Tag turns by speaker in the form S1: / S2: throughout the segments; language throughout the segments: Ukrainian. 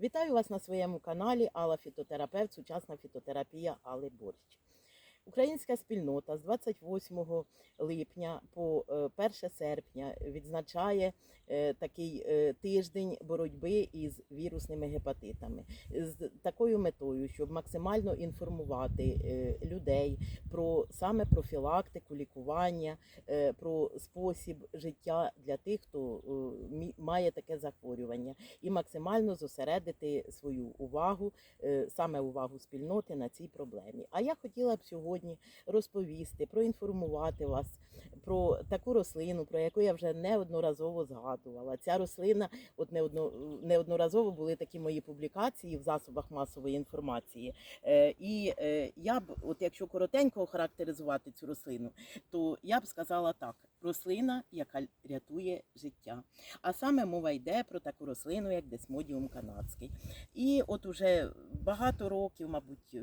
S1: Вітаю вас на своєму каналі Алла Фітотерапевт, сучасна фітотерапія Али Борщ. Українська спільнота з 28 липня по е, 1 серпня відзначає е, такий е, тиждень боротьби із вірусними гепатитами з такою метою, щоб максимально інформувати е, людей про саме профілактику, лікування, е, про спосіб життя для тих, хто е, має таке захворювання, і максимально зосередити свою увагу, е, саме увагу спільноти на цій проблемі. А я хотіла б сьогодні розповісти, проінформувати вас про таку рослину, про яку я вже неодноразово згадувала. Ця рослина, от неодно, неодноразово були такі мої публікації в засобах масової інформації. Е, і е, я б, от якщо коротенько охарактеризувати цю рослину, то я б сказала так: рослина, яка рятує життя. А саме мова йде про таку рослину, як десмодіум канадський. І от уже багато років, мабуть, е,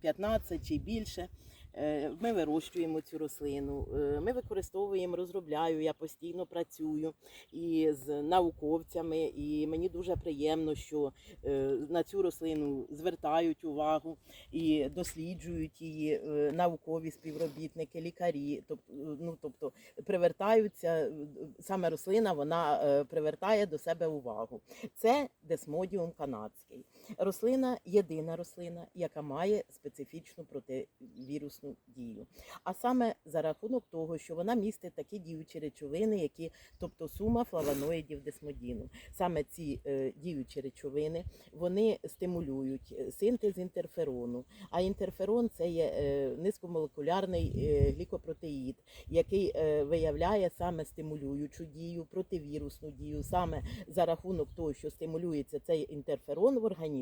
S1: 15 чи більше. е, Ми вирощуємо цю рослину, е, ми використовуємо, розробляю. Я постійно працюю і з науковцями, і мені дуже приємно, що е, на цю рослину звертають увагу і досліджують її наукові співробітники, лікарі. Тобто, ну тобто привертаються саме рослина, вона привертає до себе увагу. Це десмодіум канадський. Рослина єдина рослина, яка має специфічну противірусну дію. А саме за рахунок того, що вона містить такі діючі речовини, які, тобто сума флавоноїдів десмодіну. Саме ці е, діючі речовини вони стимулюють е, синтез інтерферону. А інтерферон це є е, низькомолекулярний е, глікопротеїд, який е, виявляє саме стимулюючу дію, противірусну дію, саме за рахунок того, що стимулюється цей інтерферон в організмі,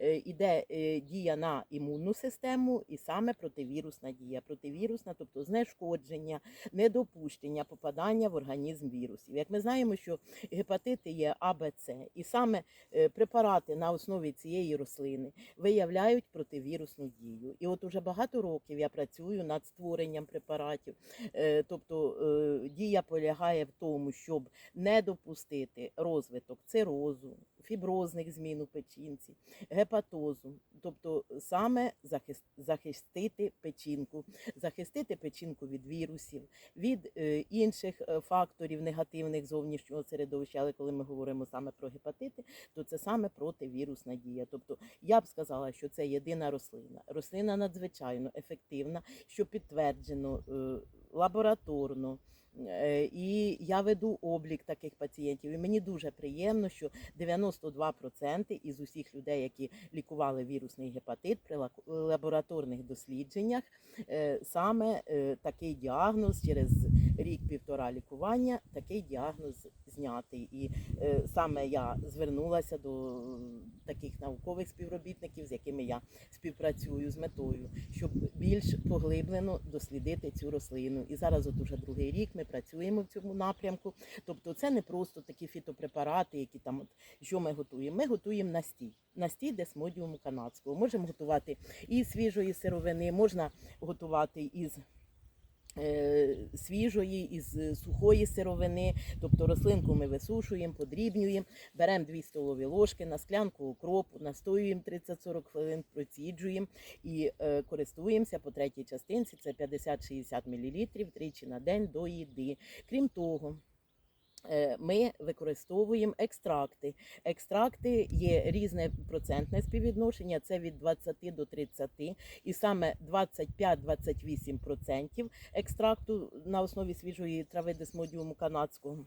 S1: е, іде е, дія на імунну систему і саме противірусна дія. Противірусна, тобто знешкодження, недопущення попадання в організм вірусів. Як ми знаємо, що гепатити є А, Б, С, і саме е, препарати на основі цієї рослини виявляють противірусну дію. І от уже багато років я працюю над створенням препаратів. Тобто дія полягає в тому, щоб не допустити розвиток цирозу, фіброзних змін у печінці, гепатозу, тобто саме захистити печінку, захистити печінку від вірусів, від е, інших е, факторів негативних зовнішнього середовища. Але коли ми говоримо саме про гепатити, то це саме противірусна дія. Тобто я б сказала, що це єдина рослина. Рослина надзвичайно ефективна, що підтверджено е, лабораторно. Е, І я веду облік таких пацієнтів. І мені дуже приємно, що 92% із усіх людей, які лікували вірусний гепатит при лабораторних дослідженнях, е, саме е, такий діагноз через рік-півтора лікування, такий діагноз знятий. І е, саме я звернулася до таких наукових співробітників, з якими я співпрацюю з метою, щоб більш поглиблено дослідити цю рослину. І зараз, от уже другий рік, ми працюємо в цьому напрямку. Тобто, це не просто такі фітопрепарати, які там от що ми готуємо. Ми готуємо настій. Настій десмодіуму канадського. Можемо готувати із свіжої сировини, можна готувати із. Е, Свіжої із сухої сировини, тобто рослинку ми висушуємо, подрібнюємо, беремо 2 столові ложки на склянку укропу, настоюємо 30-40 хвилин, проціджуємо і е, користуємося по третій частинці. Це 50-60 мл тричі на день до їди. Крім того. Е, Ми використовуємо екстракти. Екстракти є різне процентне співвідношення, це від 20 до 30, і саме 25-28% екстракту на основі свіжої трави десмодіуму канадського.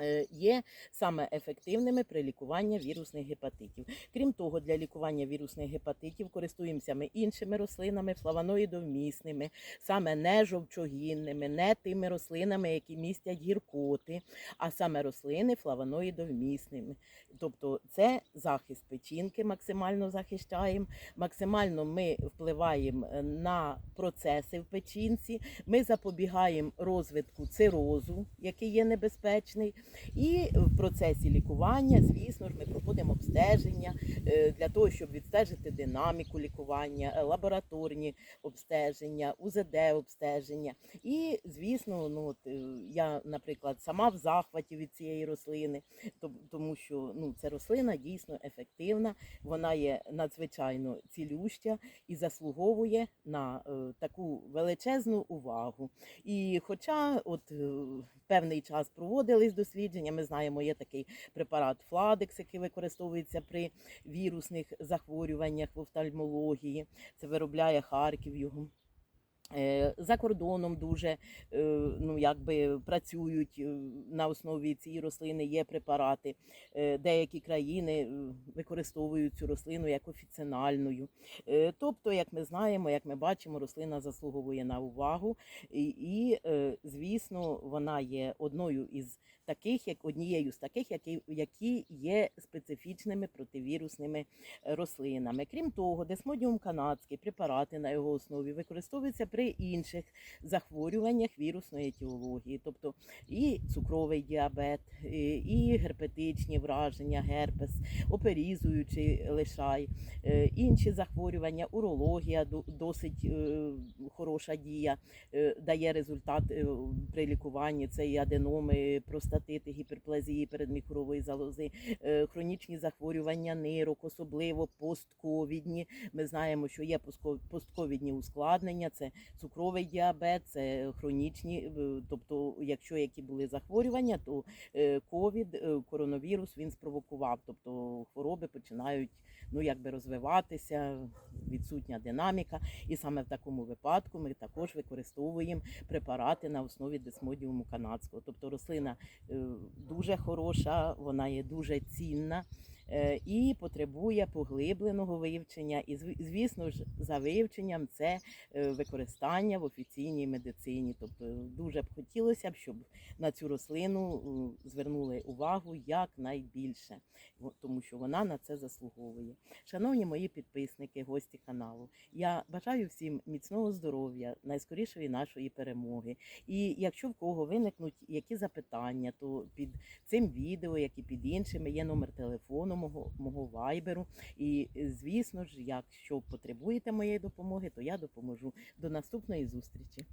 S1: Е, Є саме ефективними при лікуванні вірусних гепатитів. Крім того, для лікування вірусних гепатитів користуємося ми іншими рослинами, флавоноїдовмісними, саме не жовчогінними, не тими рослинами, які містять гіркоти, а саме рослини флавоноїдовмісними. Тобто це захист печінки, максимально захищаємо, максимально ми впливаємо е, на процеси в печінці, ми запобігаємо розвитку цирозу, який є небезпечний. І в процесі лікування, звісно ж, ми проходимо обстеження е, для того, щоб відстежити динаміку лікування, е, лабораторні обстеження, УЗД обстеження. І, звісно, ну от е, я, наприклад, сама в захваті від цієї рослини, тому що ну, ця рослина дійсно ефективна, вона є надзвичайно цілюща і заслуговує на таку величезну увагу. І хоча от певний час проводились дослідження, ми знаємо, є такий препарат Фладекс, який використовується при вірусних захворюваннях в офтальмології. Це виробляє Харків його. Е, За кордоном дуже е, ну, якби працюють е, на основі цієї рослини, є препарати. Деякі країни використовують цю рослину як офіціональною. Тобто, як ми знаємо, як ми бачимо, рослина заслуговує на увагу, і, звісно, вона є одною із таких, як однією з таких, які, які є специфічними противірусними е, рослинами. Крім того, десмодіум канадський, препарати на його основі використовуються при інших захворюваннях вірусної етіології, тобто і цукровий діабет, і герпетичні враження, герпес, оперізуючий лишай, е, інші захворювання, урологія досить е, хороша дія, дає результат при лікуванні. Це і аденоми, простатити, гіперплазії передміхорової залози, е, хронічні захворювання нирок, особливо постковідні. Ми знаємо, що є постковідні ускладнення, це цукровий діабет, це хронічні, е, тобто, якщо які були захворювання, то е, ковід, коронавірус він спровокував. Тобто хвороби починають ну якби розвиватися, відсутня динаміка. І саме в такому випадку ми також використовуємо препарати на основі десмодіуму канадського. Тобто рослина е, дуже хороша, вона є дуже цінна. Е, І потребує поглибленого вивчення, і звісно ж, за вивченням це е, використання в офіційній медицині. Тобто дуже б хотілося б, щоб на цю рослину е, звернули увагу якнайбільше, тому що вона на це заслуговує. Шановні мої підписники, гості каналу, я бажаю всім міцного здоров'я, найскорішої нашої перемоги. І якщо в кого виникнуть які запитання, то під цим відео, як і під іншими, є номер телефону мого, мого вайберу. І звісно ж, якщо потребуєте моєї допомоги, то я допоможу. До наступної зустрічі.